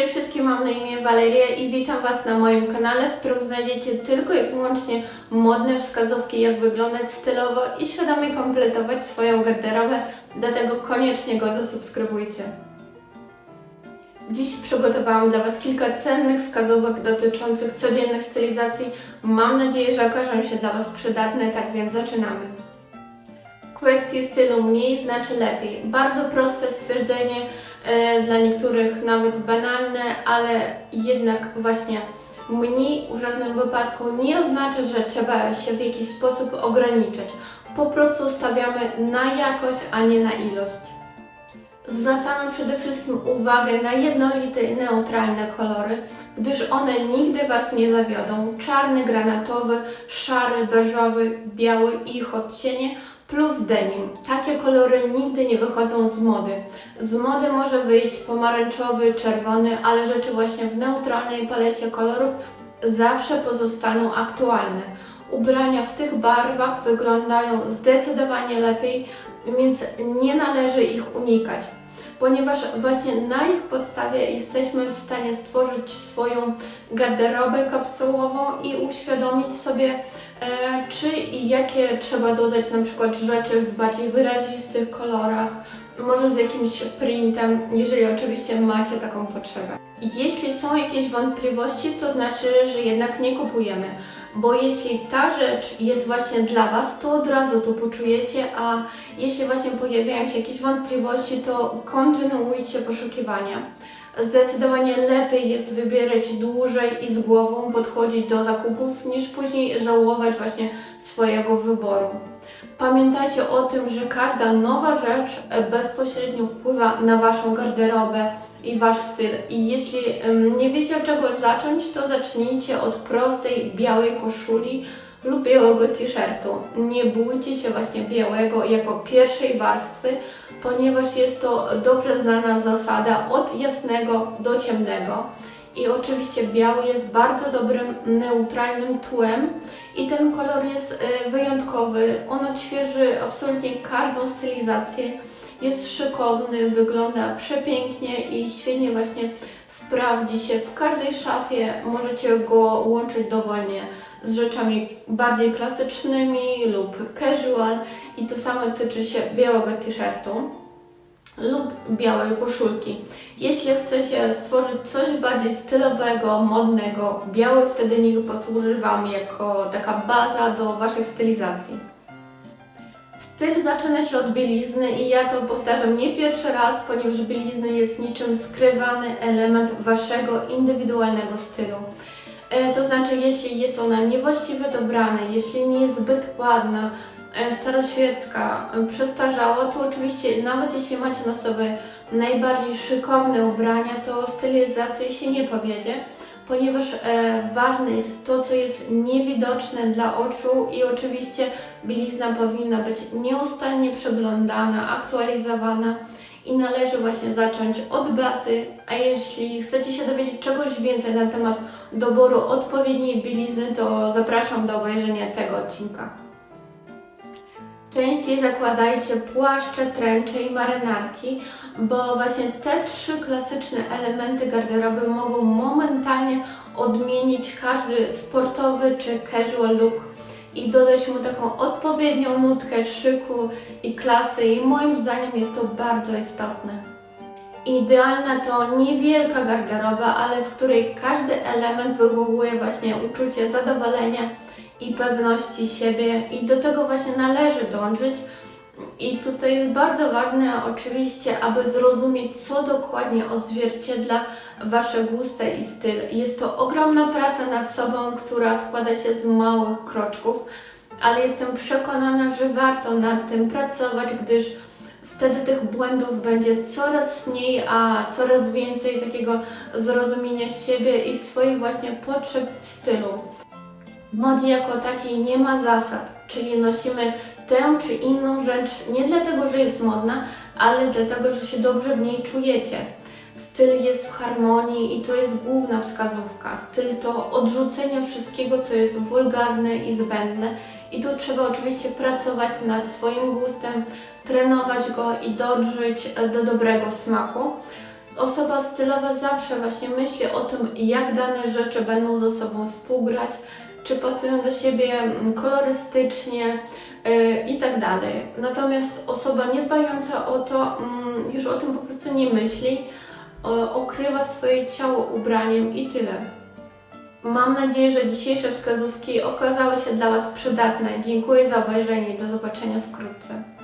Cześć wszystkim, mam na imię Waleria i witam Was na moim kanale, w którym znajdziecie tylko i wyłącznie modne wskazówki, jak wyglądać stylowo i świadomie kompletować swoją garderobę, dlatego koniecznie go zasubskrybujcie. Dziś przygotowałam dla Was kilka cennych wskazówek dotyczących codziennych stylizacji. Mam nadzieję, że okażą się dla Was przydatne, tak więc zaczynamy. W kwestii stylu mniej znaczy lepiej. Bardzo proste stwierdzenie, dla niektórych nawet banalne, ale jednak właśnie mniej w żadnym wypadku nie oznacza, że trzeba się w jakiś sposób ograniczać. Po prostu stawiamy na jakość, a nie na ilość. Zwracamy przede wszystkim uwagę na jednolite i neutralne kolory, gdyż one nigdy Was nie zawiodą. Czarny, granatowy, szary, beżowy, biały i ich odcienie plus denim. Takie kolory nigdy nie wychodzą z mody. Z mody może wyjść pomarańczowy, czerwony, ale rzeczy właśnie w neutralnej palecie kolorów zawsze pozostaną aktualne. Ubrania w tych barwach wyglądają zdecydowanie lepiej, więc nie należy ich unikać ponieważ właśnie na ich podstawie jesteśmy w stanie stworzyć swoją garderobę kapsułową i uświadomić sobie, czy i jakie trzeba dodać na przykład rzeczy w bardziej wyrazistych kolorach, może z jakimś printem, jeżeli oczywiście macie taką potrzebę. Jeśli są jakieś wątpliwości, to znaczy, że jednak nie kupujemy bo jeśli ta rzecz jest właśnie dla Was, to od razu to poczujecie, a jeśli właśnie pojawiają się jakieś wątpliwości, to kontynuujcie poszukiwania. Zdecydowanie lepiej jest wybierać dłużej i z głową podchodzić do zakupów, niż później żałować właśnie swojego wyboru. Pamiętajcie o tym, że każda nowa rzecz bezpośrednio wpływa na Waszą garderobę, i Wasz styl. I jeśli nie wiecie od czego zacząć, to zacznijcie od prostej białej koszuli lub białego t-shirtu. Nie bójcie się właśnie białego jako pierwszej warstwy, ponieważ jest to dobrze znana zasada od jasnego do ciemnego. I oczywiście biały jest bardzo dobrym neutralnym tłem i ten kolor jest y, wyjątkowy. On odświeży absolutnie każdą stylizację jest szykowny, wygląda przepięknie i świetnie właśnie sprawdzi się w każdej szafie. Możecie go łączyć dowolnie z rzeczami bardziej klasycznymi lub casual i to samo tyczy się białego t-shirtu lub białej koszulki. Jeśli chcecie stworzyć coś bardziej stylowego, modnego, biały wtedy niech posłuży Wam jako taka baza do Waszych stylizacji. Styl zaczyna się od bielizny i ja to powtarzam nie pierwszy raz, ponieważ bielizna jest niczym skrywany element Waszego indywidualnego stylu. E, to znaczy, jeśli jest ona niewłaściwie dobrana, jeśli nie jest zbyt ładna, e, staroświecka, e, przestarzała, to oczywiście nawet jeśli macie na sobie najbardziej szykowne ubrania, to stylizacja się nie powiedzie ponieważ e, ważne jest to, co jest niewidoczne dla oczu i oczywiście bielizna powinna być nieustannie przeglądana, aktualizowana i należy właśnie zacząć od bazy, a jeśli chcecie się dowiedzieć czegoś więcej na temat doboru odpowiedniej bielizny, to zapraszam do obejrzenia tego odcinka. Częściej zakładajcie płaszcze, tręcze i marynarki, bo właśnie te trzy klasyczne elementy garderoby mogą momentalnie odmienić każdy sportowy czy casual look i dodać mu taką odpowiednią nutkę szyku i klasy i moim zdaniem jest to bardzo istotne. Idealna to niewielka garderoba, ale w której każdy element wywołuje właśnie uczucie zadowolenia i pewności siebie i do tego właśnie należy dążyć. I tutaj jest bardzo ważne oczywiście, aby zrozumieć, co dokładnie odzwierciedla Wasze gusty i styl. Jest to ogromna praca nad sobą, która składa się z małych kroczków, ale jestem przekonana, że warto nad tym pracować, gdyż wtedy tych błędów będzie coraz mniej, a coraz więcej takiego zrozumienia siebie i swoich właśnie potrzeb w stylu. W modzie jako takiej nie ma zasad, czyli nosimy tę czy inną rzecz nie dlatego, że jest modna, ale dlatego, że się dobrze w niej czujecie. Styl jest w harmonii i to jest główna wskazówka. Styl to odrzucenie wszystkiego, co jest wulgarne i zbędne. I tu trzeba oczywiście pracować nad swoim gustem, trenować go i dążyć do dobrego smaku. Osoba stylowa zawsze właśnie myśli o tym, jak dane rzeczy będą ze sobą współgrać, czy pasują do siebie mm, kolorystycznie yy, i tak dalej. Natomiast osoba nie dbająca o to, mm, już o tym po prostu nie myśli, okrywa swoje ciało ubraniem i tyle. Mam nadzieję, że dzisiejsze wskazówki okazały się dla Was przydatne. Dziękuję za obejrzenie i do zobaczenia wkrótce.